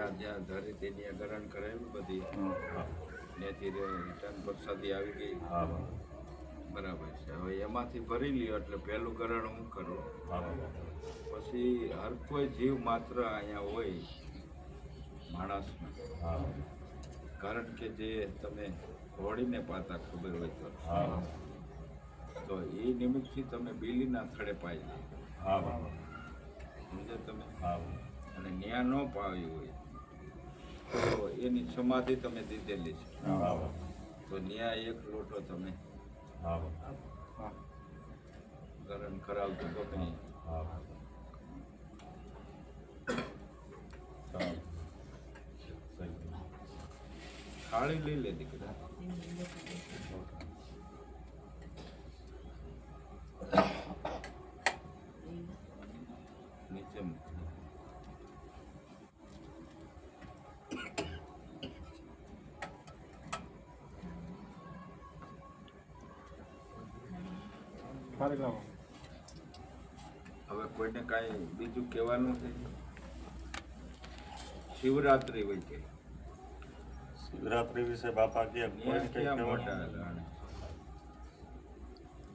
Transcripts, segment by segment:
જ્યાં જ્યાં ધરી તેની ગરણ કરેલું બધી ત્યાંથી રિટર્ન પરસાદી આવી ગઈ. બરાબર છે. હવે એમાંથી ભરી લ્યો એટલે પહેલું કરણ હું કરું. પછી હર કોઈ જીવ માત્ર અહીંયા હોય માણસમાં. કારણ કે જે તમે હોળીને પાતા ખબર હોય તો. તો એ નિમિત્તથી તમે બીલીના થડે પાઈ દે હા સમજે તમે? અને ન્યા ન પાવી હોય. તો એની સમાધિ તમે દીધેલી છે. તો ન્યા એક લોટો તમે ગરમ કરાવતો તો ઈ. હા ચાલો સહી થાળી લઈ લે દીકરા નીચે મૂક. હવે કોઈને કાંઈ બીજું કહેવાનું છે? શિવરાત્રિ હોય છે શિવરાત્રી વિશે બાપા કે.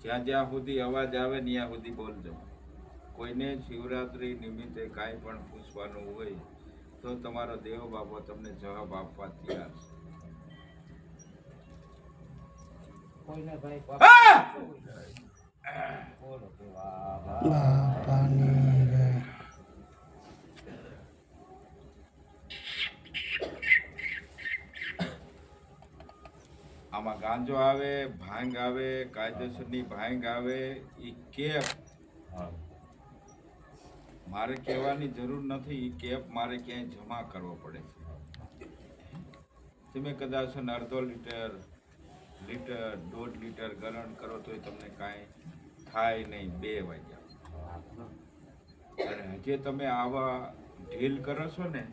જ્યાં જ્યાં સુધી અવાજ આવે ત્યાં સુધી બોલજો. કોઈને શિવરાત્રિ નિમિત્તે કાંઈ પણ પૂછવાનું હોય તો તમારો દેવ બાપો તમને જવાબ આપવા તૈયાર છે. કોઈને ભાઈ આમાં ગાંજો આવે, ભાંગ આવે, કાયદેસરની ભાંગ આવે એ કેપ. મારે કહેવાની જરૂર નથી એ કેપ મારે ક્યાંય જમા કરવો પડે છે. તમે કદાચ અડધો લીટર લીટર, દોઢ લીટર ગરણ કરો તોય તમને કાંઈ થાય નહીં બે વાગ્યા. અને હજી તમે આવા ઢીલ કરો છો ને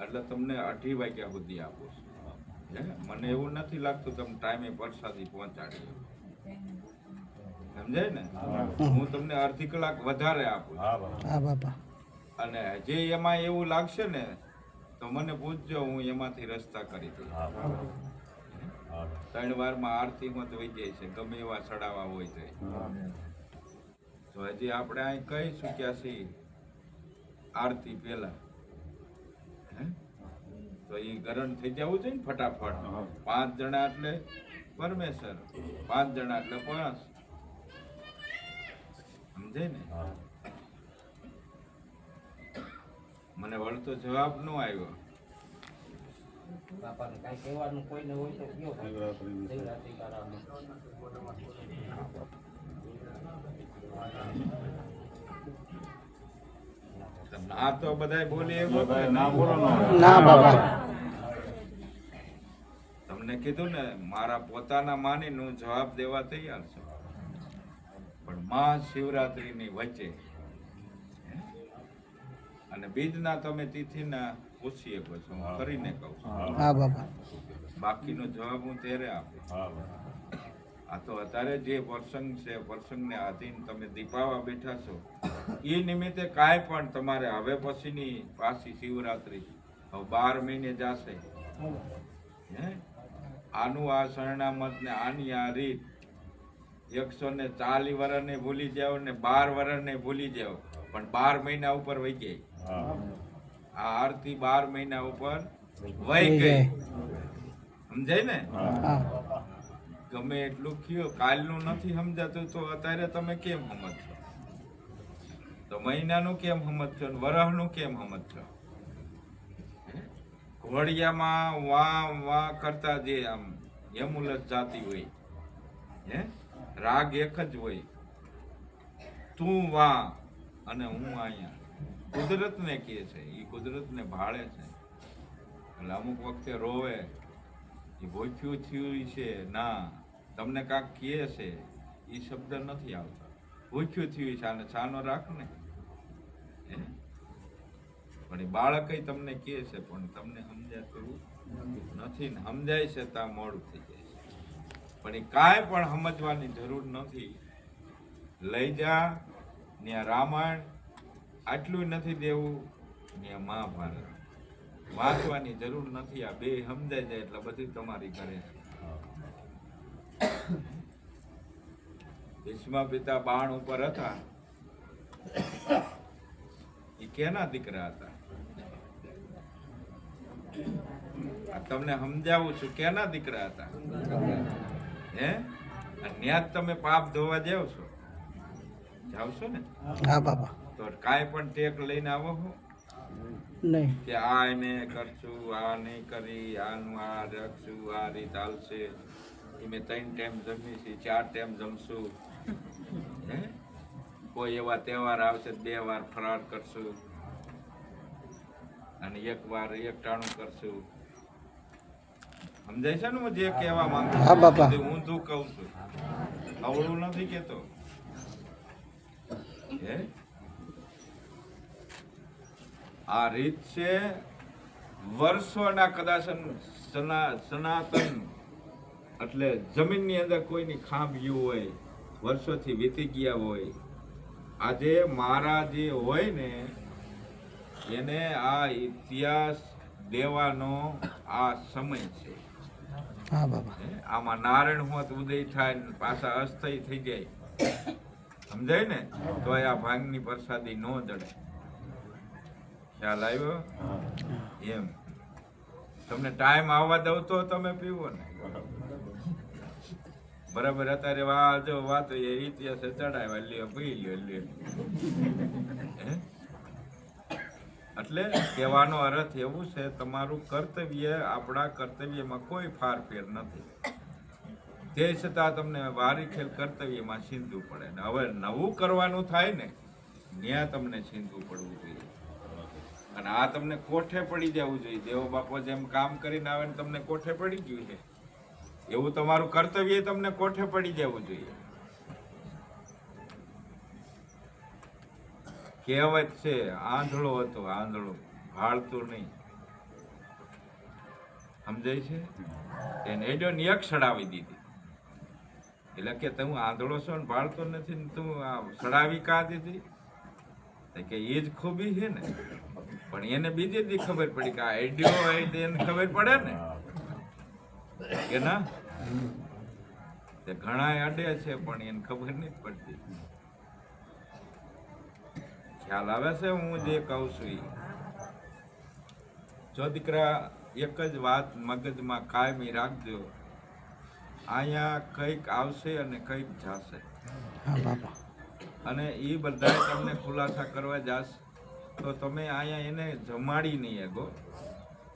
એટલે તમને અઢી વાગ્યા સુધી આપો છો. હે? મને એવું નથી લાગતું તમે ટાઈમે વરસાદી પહોંચાડી. સમજાય ને? હું તમને અડધી કલાક વધારે આપું અને જે એમાં એવું લાગશે ને તો મને પૂછજો હું એમાંથી રસ્તા કરી દઉં ત્રણ વારમાં આરતીમાં તો વહી જાય છે ગમે એવા ચડાવવા હોય તો. તો હજી આપણે અહીં કઈ ચૂક્યા છીએ આરતી પહેલા. હે? તો એ ગરણ થઈ જવું છે ને ફટાફટ. પાંચ જણા એટલે પરમેશ્વર પાંચ જણા એટલે પાંચ સમજાય ને? મને વળતો જવાબ ન આવ્યો. બાપાને કાંઈ કહેવાનું કોઈને હોય તો કયો શિવરાત્રી કરાવવાનું બધાય બોલી એવો જ ને. ના બોલો ના બાપા. તમને કીધું ને મારા પોતાના માની હું જવાબ દેવા તૈયાર છું. પણ મહાશિવરાત્રિની વચ્ચે અને બીજના તમે તિથિના પૂછી પછી હું કરીને કહું છું. હા. બાપા બાકીનો જવાબ હું ત્યારે આપું. હા આ તો અત્યારે જે પ્રસંગ છે પ્રસંગને આધીન તમે દીપાવા બેઠા છો એ નિમિત્તે કાંઈ પણ તમારે હવે પછીની પાછી શિવરાત્રિ હવે બાર મહિને જાશે. હે? આનું આ શરણામત ને આની આ રીત એકસો ને ચાલી વર્ષને ભૂલી જાઓ ને બાર વર્ષને ભૂલી જાઓ પણ બાર મહિના ઉપર વહી જાય. હા. આ આરતી બાર મહિના ઉપર વહી ગઈ. સમજાય ને? ગમે એટલું કયો કાલનું નથી સમજાતું તો અત્યારે તમે કેમ સમજશો તો મહિનાનું કેમ સમજશો વરહ વરહનું કેમ સમજશો? ઘોડિયામાં વા વા કરતા જે આમ યમુલત જાતી હોય હે? રાગ એક જ હોય. તું વા અને હું અહીંયા. કુદરતને કહે છે એ કુદરતને ભાળે છે. એટલે અમુક વખતે રોવે એ ભોખ્યું થયું છે, ના, તમને કાંક કહે છે. એ શબ્દ નથી આવતા. ભૂખ્યું થયું છે, આને છાનો રાખ ને? પણ એ બાળક તમને કહે છે, પણ તમને સમજાતું નથી ને, સમજાય છે ત્યાં મોડું થઈ જાય છે. પણ એ કાંઈ પણ સમજવાની જરૂર નથી. લઈ જા ત્યાં રામાયણ આટલું નથી દેવું. ને મહાભારત. વાંચવાની જરૂર નથી. આ બે સમજાય જાય એટલે બધી તમારી કરે ભીષ્મ પિતા બાણ ઉપર હતા. એ કેના દીકરા હતા? તમને સમજાવું છું કેના દીકરા હતા? હે? ત્યાં જ તમે પાપ ધોવા જાવ છો? જાવ છો ને? હા, બાપા. તો કાંઈ પણ ટેક લઈને આવો છો નહીં. કે આ એને કરશું આ નહીં કરી આનું આ રાખશું આ રીત હાલશે. એ મેં ત્રણ ટાઈમ જમીશું ચાર ટાઈમ જમશું. હે? કોઈ એવા તહેવાર આવશે બે વાર ફરાર કરશું. અને એક વાર એક ટાણું કરશું. સમજાય છે ને હું જે કહેવા માંગુ છું? હા, બાપા. બધું ઊંધું કહું છું. અવળું નથી કેતો હે? આ રીત છે વર્ષોના કદાચ સના સનાતન એટલે જમીનની અંદર કોઈની ખાંભ્યું હોય વર્ષોથી વીતી ગયા હોય આજે મારા જે હોય ને એને આ ઇતિહાસ દેવાનો આ સમય છે? આમાં નારાયણ હોત ઉદય થાય પાછા અસ્થય થઈ જાય. સમજાય ને? તો આ ભાંગની પ્રસાદી ન જડે. ખ્યાલ આવ્યો એમ. તમને ટાઈમ આવવા દઉં તો તમે પીવો ને. બરાબર અત્યારે વા જો વાત એ ઇતિહાસ ચડાવ્યા લ્યો પી લ્યો લ્યો? એટલે કહેવાનો અર્થ એવું છે તમારું કર્તવ્ય આપણા કર્તવ્યમાં કોઈ ફારફેર નથી. તે છતાં તમને વારી ખેલ કર્તવ્યમાં સિંધવું પડે ને. હવે નવું કરવાનું થાય ને ત્યાં તમને સિંધવું પડવું જોઈએ. અને આ તમને કોઠે પડી જવું જોઈએ. દેવો બાપો જેમ કામ કરીને આવે ને તમને કોઠે પડી ગયું છે. એવું તમારું કર્તવ્ય તમને કોઠે પડી જવું જોઈએ. કહેવત છે, આંધળો હતો, આંધળો, ભાળતું નહીં. સમજાય છે? એને એડો એક સડાવી દીધી. એટલે કે તું આંધળો છો ને ભાળતો નથી ને તું સડાવી કા દીધી? કે એ જ ખૂબી છે ને. પણ એને બીજી દી ખબર પડી કે આ આઈડિયો તો એને ખબર પડે ને. કે ના? તે ઘણા અડે છે પણ એને ખબર નથી પડતી. ખ્યાલ આવે છે? હું જે કહું છું એ જો દીકરા એક જ વાત મગજમાં કાયમી રાખજો. અહીંયા કંઈક આવશે અને કંઈક જશે. હા, બાપા. અને એ બધાએ તમને ખુલાસા કરવા જાશ. તો તમે અહીંયા એને જમાડી નહીં એગો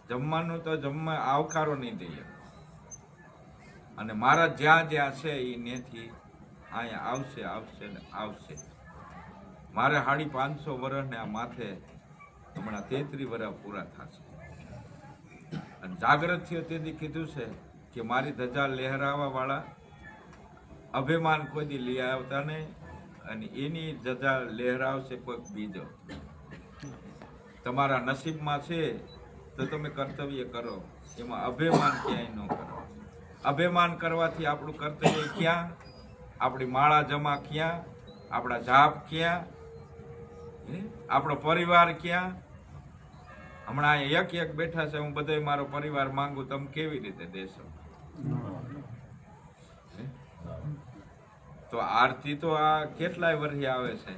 જમવાનું તો જમવા આવકારો નહીં દઈએ. અને મારા જ્યાં જ્યાં છે એ નેથી અહીંયા આવશે આવશે ને આવશે. મારે સાડી પાંચસો વર્ષને આ માથે હમણાં તેત્રી વર્ષ પૂરા થશે. અને જાગ્રત થયો તેથી કીધું છે કે મારી ધજા લહેરાવા વાળા અભિમાન કોઈ દી લઈ આવતા નહીં. અને એની ધજા લહેરાવશે કોઈક બીજો. તમારા નસીબમાં છે, તો તમે કર્તવ્ય કરો. એમાં અભિમાન ક્યાંય ન કરો. અભિમાન કરવાથી આપણું કર્તવ્ય ક્યાં? આપણી માળા જમા ક્યાં? આપણા જાપ ક્યાં? આપણો પરિવાર ક્યાં? હમણાં એક એક બેઠા છે, હું બધો મારો પરિવાર માંગુ, તમે કેવી રીતે દેશો? તો આરતી તો આ કેટલાય વર્ષે આવે છે?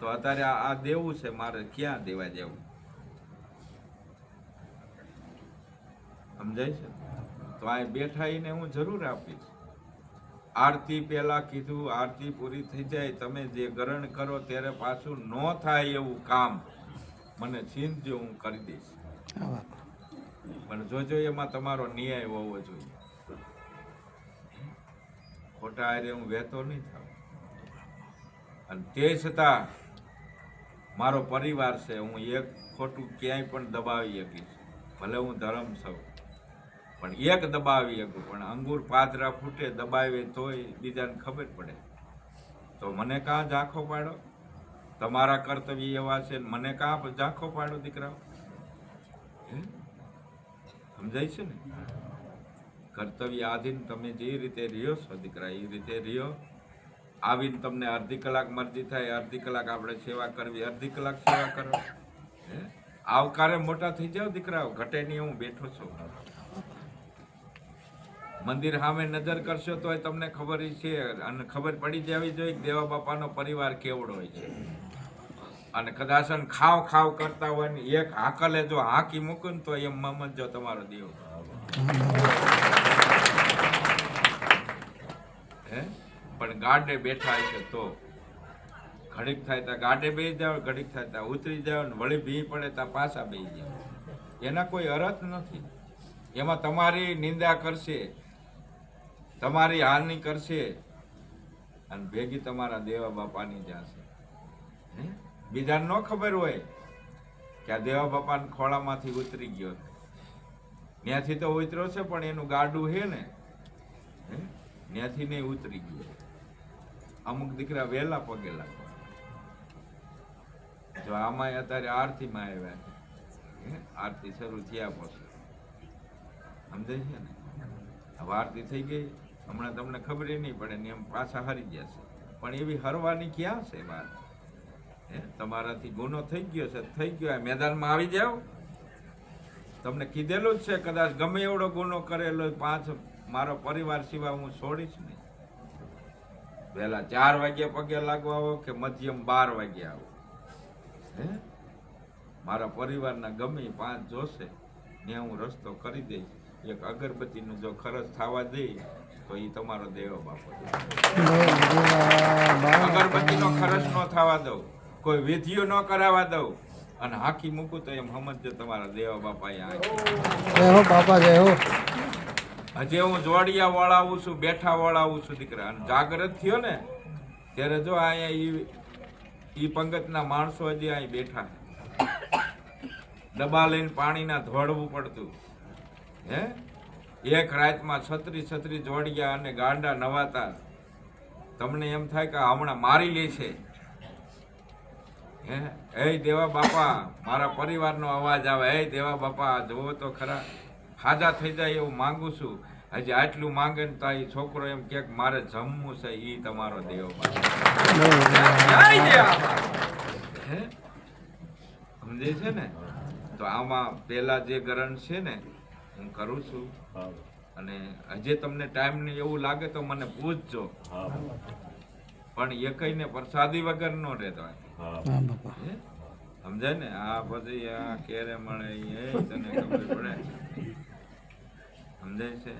તો અત્યારે આ દેવું છે મારે ક્યાં દેવા? જેવું સમજાય છે? તો આ બેઠા એને હું જરૂર આપીશ. આરતી પહેલા કીધું આરતી પૂરી થઈ જાય તમે જે ગ્રહણ કરો ત્યારે પાછું ન થાય એવું કામ મને ચિંતજો હું કરી દઈશ. પણ જોજો એમાં તમારો ન્યાય હોવો જોઈએ. ખોટા હારે હું વહેતો નહીં થાવ અને તે છતાં મારો પરિવાર છે, હું એક ખોટું ક્યાંય પણ દબાવી શકીશ. ભલે હું ધર્મ છું, પણ એક દબાવી શકું. પણ અંગૂર પાદરા ફૂટે, દબાવે તોય બીજાને ખબર પડે. તો મને કાં ઝાંખો પાડો? તમારા કર્તવ્ય એવા છે, મને કાં ઝાંખો પાડો દીકરાઓ? સમજાય છે ને? કર્તવ્ય આધીન તમે જે રીતે રહ્યો છો દીકરા એ રીતે રહ્યો. આવીને તમને અડધી કલાક મરજી થાય, અડધી કલાક આપણે સેવા કરવી, અડધી કલાક સેવા કરો. હે? આવકારે મોટા થઈ જાઓ દીકરાઓ, ઘટે નહીં, હું બેઠો છું. મંદિર સામે નજર કરશો તો તમને ખબર છે, અને ખબર પડી જવી જોઈએ દેવા બાપાનો પરિવાર કેવડો હોય છે. અને કદાચ ખાવ ખાવ કરતા હોય ને, એક હાકલે જો હાકી મૂકું ને તો એમ મમત જો તમારો દેવ. હે? પણ ગાડે બેઠા છે તો. ઘડીક થાય ત્યાં ગાડે બેસી જાવ ઘડીક થાય ત્યાં ઉતરી જાવ ને વળી ભી પડે ત્યાં પાછા બેસી જાવ એના કોઈ અર્થ નથી. એમાં તમારી નિંદા કરશે, તમારી હાનિ કરશે અને ભેગી તમારા દેવા બાપાની જશે. હે? બીજાને ન ખબર હોય કે આ દેવા બાપાના ખોળામાંથી ઉતરી ગયો. ત્યાંથી તો ઉતર્યો છે પણ એનું ગાડું છે ને? હે? ત્યાંથી નહીં ઉતરી ગયો. અમુક દીકરા વહેલા પગે લાગવા જો આમાં અત્યારે આરતીમાં આવ્યા છે? આરતી શરૂ થયા પછી. સમજાય છે ને? હવે આરતી થઈ ગઈ. હમણાં તમને ખબર નહીં પડે ને એમ પાછા હારી જશે પણ એવી હરવાની ક્યાં છે વાત? હે, તમારાથી ગુનો થઈ ગયો છે, થઈ ગયો. મેદાનમાં આવી જાઓ. તમને કીધેલું જ છે, કદાચ ગમે એવડો ગુનો કરેલો પાંચ મારો પરિવાર સિવાય હું છોડીશ નહીં. વહેલા ચાર વાગ્યા પગે લાગવા આવો કે મધ્યમ બાર વાગ્યા આવો? હે? મારા પરિવારના ગમે પાંચ જોશે, ને હું રસ્તો કરી દઈશ. એક અગરબત્તીનો જો ખર્ચ થવા દે, તો એ તમારો દેવ બાપો અગરબત્તીનો ખર્ચ ન થવા દઉં, કોઈ વિધિઓ ન કરાવવા દઉં, અને હાકી મૂકું તો એમ સમજજો તમારા દેવા બાપા અહીંયા બાપા જય હજી હું જોડિયા વળાવું છું બેઠા વળાવું છું, દીકરા. અને જાગૃત થયો ને, ત્યારે જો અહીંયા ઈ એ પંગતના માણસો હજી અહીં બેઠા ડબ્બા લઈને પાણીના ધોળવું પડતું. હે? એક રાતમાં છત્રી છત્રી જોડિયા અને ગાંડા નવાતા. તમને એમ થાય કે હમણાં મારી લે છે. હે? એ દેવા બાપા, મારા પરિવારનો અવાજ આવે. એ દેવા બાપા, જુઓ તો ખરા. હાજા થઈ જાય એવું માંગુ છું. હજી આટલું માંગે ને તો એ છોકરો એમ કે મારે જમવું છે એ તમારો દેવ સમજે છે ને? તો આમાં પેલા જે ગરણ છે ને હું કરું છું. અને હજી તમને ટાઈમ ને એવું લાગે તો મને પૂછજો. પણ પણ એકઈને પ્રસાદી વગર નો રહેતો? સમજાય ને? આ પછી આ કેરે મળે એ તને ખબર પડે. સમજાય છે?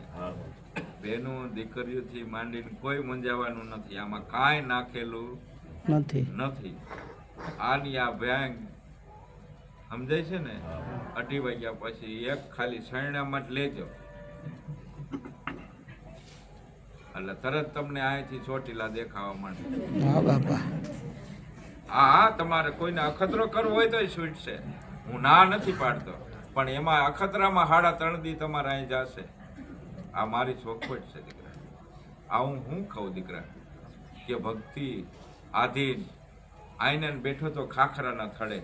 બેનો દીકરીઓથી માંડીને કોઈ મૂંઝાવાનું નથી. આમાં કાંઈ નાખેલું નથી. નથી. આની આ બેંક સમજાય છે ને? અઢી વાગ્યા પછી એક ખાલી શરણામાં જ લેજો. એટલે તરત તમને અહીંથી ચોટીલા દેખાવા માંડે. હા બાપા. હા તમારે કોઈને અખતરો કરવો હોય તો છૂટશે. હું ના નથી પાડતો. પણ એમાં અખતરામાં હાડા ત્રણ દી તમારા અહીં જશે. આ મારી ચોખવટ છે દીકરા. આ હું હું કહું દીકરા? કે ભક્તિ, આધીન આઈને બેઠો તો ખાખરાના થડે?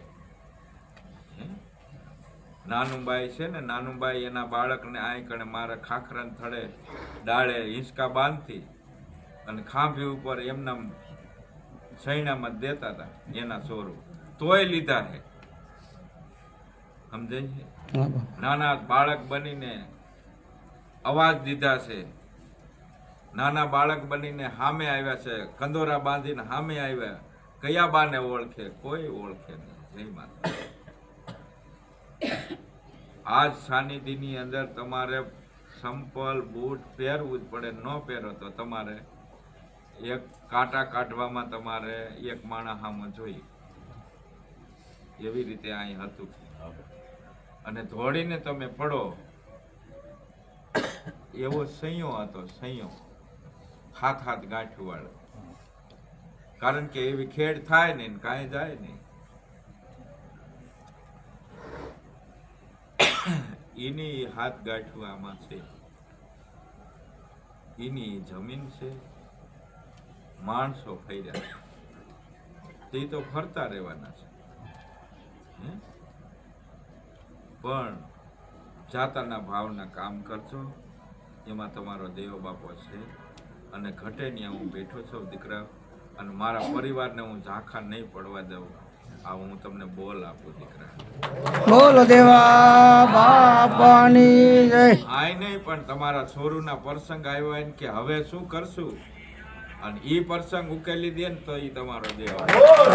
નાનુબાઈ છે ને, નાનુબાઈ એના બાળકને આઈ કણે મારા ખાખરાને થડે ડાળે હિંચકા બાંધતી અને ખાંભી ઉપર એમના સૈણામાં દેતા હતા એના સોરું. તોય લીધા હે. સમજાય છે? નાના બાળક બનીને અવાજ દીધા છે. નાના બાળક બનીને સામે આવ્યા છે. કંદોરા બાંધીને સામે આવ્યા. કયા બાને ઓળખે? કોઈ ઓળખે નહીં. જય માતા આજ સાનિધ્યની અંદર તમારે સંપલ બૂટ પહેરવું જ પડે ન પહેરો તો તમારે એક કાંટા કાઢવામાં તમારે એક માણસ હામાં જોઈએ. એવી રીતે અહીં હતું. અને ધોળીને તમે પડો. એવો સૈયો હતો, સૈયો. હાથ હાથ ગાંઠું વાળો કારણ કે એવી ખેડ થાય નહીં કાંઈ જાય નહીં. એની હાથ ગાંઠું આમાં છે. એની જમીન છે. માણસો ફર્યા તે તો ફરતા રહેવાના છે. હે? પણ જાતાના ભાવના કામ કરજો એમાં તમારો દેવ બાપો છે. અને ઘટે ત્યાં હું બેઠો છું દીકરા. અને મારા પરિવારને હું ઝાંખા નહીં પડવા દઉં. આ હું તમને બોલ આપું દીકરા. બોલો દેવા બાપાની જય. આય નહીં પણ તમારા છોરુના પ્રસંગ આવ્યો ને કે હવે શું કરશું? અને ઈ પ્રસંગ ઉકેલી દે ને તો ઈ તમારો દેવ.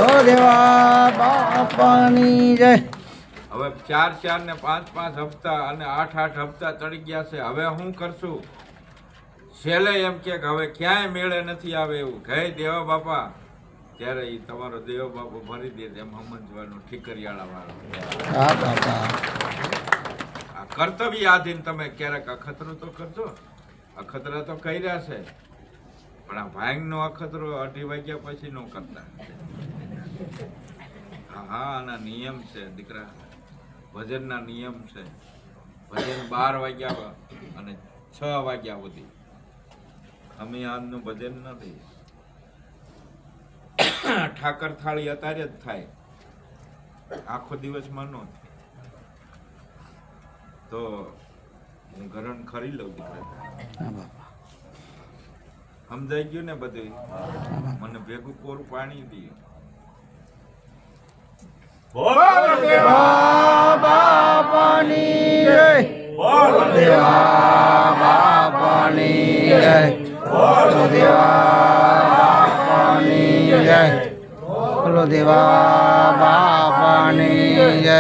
ઓ દેવા બાપાની જય. હવે ચાર ચાર ને પાંચ પાંચ હપ્તા અને આઠ આઠ હપ્તા ચડી ગયા છે. હવે હું કરશું? છેલ્લે એમ કે હવે ક્યાંય મેળે નથી આવે એવું. કહે દેવા બાપા ત્યારે એ તમારો દેવ બાપો ભરી દે એમ સમજવાનું ઠીકરિયાળા વાળો કર્તવ્ય આધીન તમે ક્યારેક અખતરો તો કરજો. અખતરા તો કર્યા છે. પણ આ ભાંગનો અખતરો અઢી વાગ્યા પછી નો કરતા. હા હા આના નિયમ છે દીકરા. ભજનના નિયમ છે. ભજન બાર વાગ્યા અને છ વાગ્યા સુધી. અમે આજનું ભજન નથી. ઠાકર થાળી અત્યારે જ થાય. આખો દિવસમાં ન. તો હું ઘરણ ખરી લઉં દીકરા. સમજાઈ ગયું ને બધું મને ભેગું કોરું પાણી દે. બોલો દેવા બાપાની જય. બોલો દેવા બાપાની જય. બોલો દેવા બાપાની જય બોલો દેવા બાપાની જય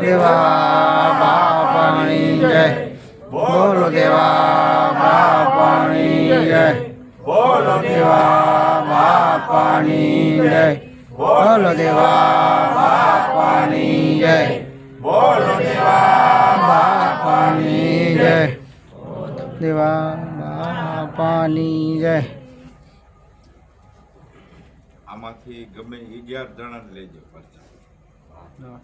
દેવા બાપાની જય બોલો દેવા બાપાની જય બોલો દેવા બાપાની જય બોલો દેવા, બાપાની જય. બોલો બાપાની જય. દેવા, બાપાની જય. આમાંથી ગમે અગિયાર જણા લેજો પાછા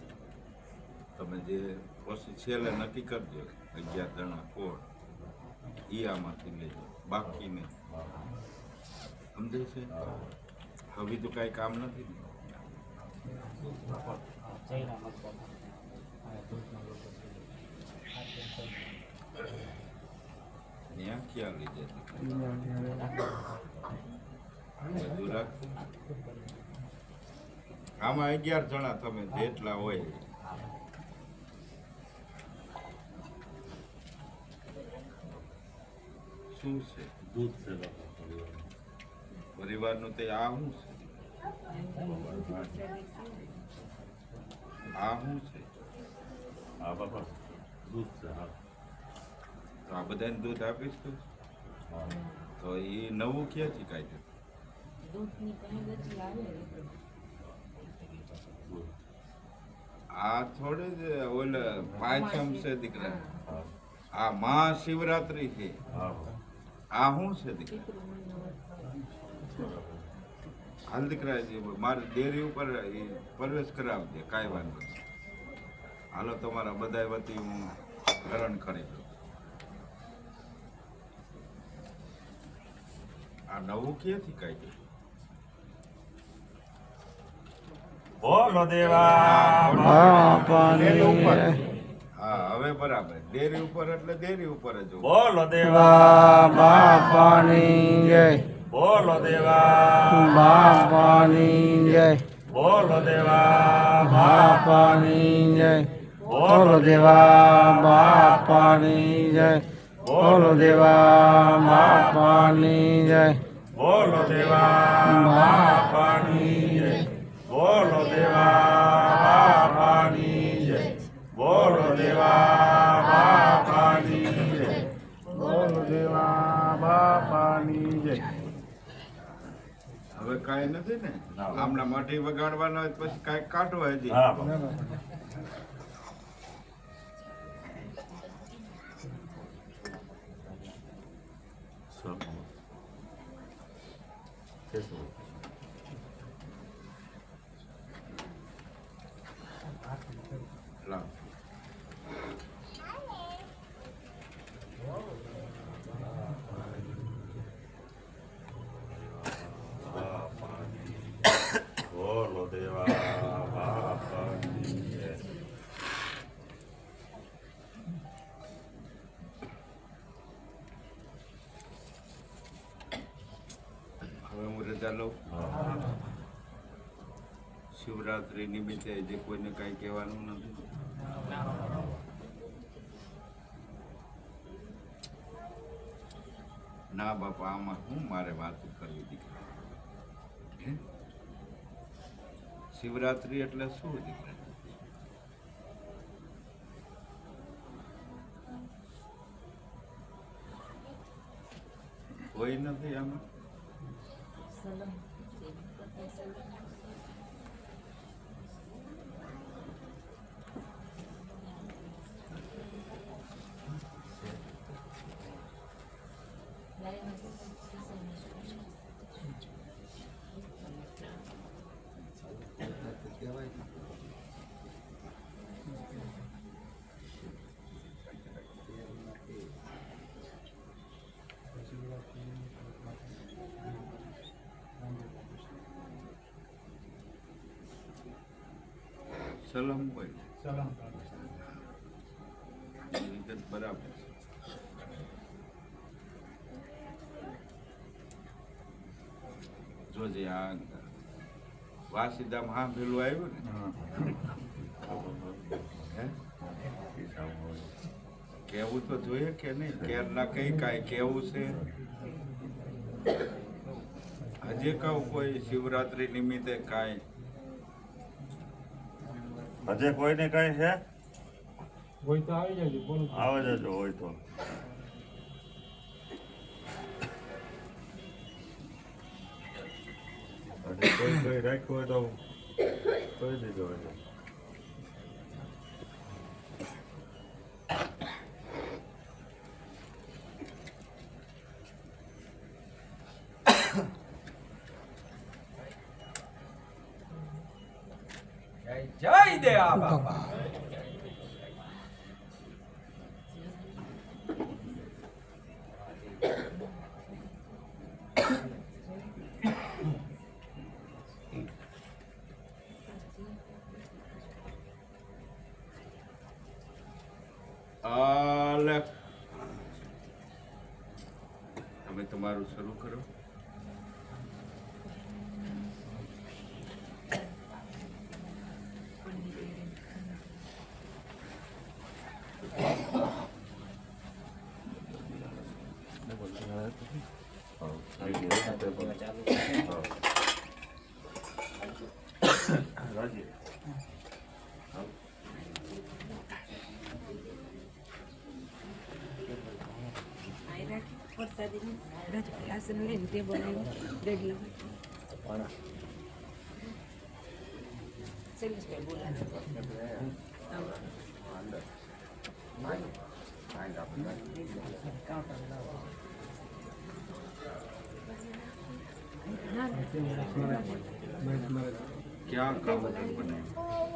તમે જે પછી છેલ્લે નક્કી કરજો અગિયાર જણા કોણ. ઈ આમાંથી લેજો. બાકી નહીં સમજાય છે? હવે તો કાંઈ કામ નથી. ત્યાં ક્યાં લઈ રાખજો. આમાં અગિયાર જણા તમે જેટલા હોય શું છે દૂધ પરિવાર પરિવારનું તે આ શું છે. આ શું છે. હા બાબા દૂધ છે હા. તો આ બધાને દૂધ આપીશ તું? હા. તો એ નવું ક્યાંથી દૂધ આ થોડે જ ઓલે પાંચમ છે દીકરા. આ મહાશિવરાત્રી છે. હા આ શું છે દીકરા દીકરા મારી ડેરી ઉપર એ પ્રવેશ કરાવજે કાંઈ વાંધો નહીં. હાલો તમારા બધા વતી હું હરણ કરી દઉં આ નવું ક્યાંથી કાઢ્યું? બોલો દેવા. હા હવે બરાબર. ડેરી ઉપર એટલે ડેરી ઉપર જ. બોલો દેવા. બાપાની જય. બોલો દેવા બાપાની જય. બોલો દેવા બાપાની જય. બોલો દેવા બાપાની જય. બોલો દેવા બાપાની જય. બોલો દેવા બાપાની જય. બોલો દેવા બાપાની જય. બોલો દેવા બાપાની જય. બોલો દેવા બાપાની હવે કાંઈ નથી ને. હમણાં મઢી વગાડવાનો હોય પછી કાંઈક કાઢો હજી. લઉં. શિવરાત્રી નિમિત્તે જે કોઈને કાંઈ કહેવાનું નથી ના બાપા, આમાં શું મારે વાત કરવી દીકરા? શિવરાત્રી એટલે શું દીકરા કોઈ નથી આમાં સલમ પત્ની સલમ લાઈનમાં સલમ બોલ વિગત બરાબર જોજે આ વાસીદામ હા પેલું આવ્યું ને. કેવું તો જોઈએ કે નહીં? કેર ના કઈ કાંઈ કેવું છે? હજી કહું કોઈ શિવરાત્રી નિમિત્તે કાંઈ હજે કોઈને કઈ છે? હોય તો આવી જાય બોલો. આવે જજો હોય તો. કોઈ કોઈ રાખ્યું હોય તો કહી દીધો હોય દેવા બાબા આલે તમે તમારું શરૂ કરો હા, આવી ગયું હે પેપર. ચાલુ હા. રાજી આઈ રાખી વરસાદી આસન લઈને આવ્યું બેડ લગાવી શૈલેષભાઈ બોલાવે ક્યાં કાઉન્ટર બનાવ્યું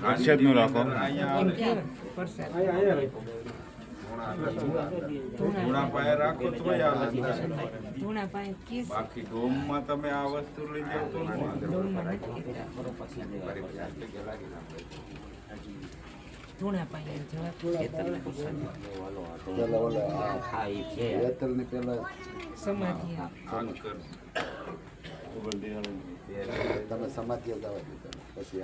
પ્રસાદનું રાખો. અહીંયા આવે. ક્યાં ધૂણા પાસે રાખો તોય આવે. ધૂણા કેસ. બાકી ડોમમાં તમે આ વસ્તુ લઈ જાવ તો ન આવે. હા એ છે. સમાધિ. તમે સમાધિ જવા પછી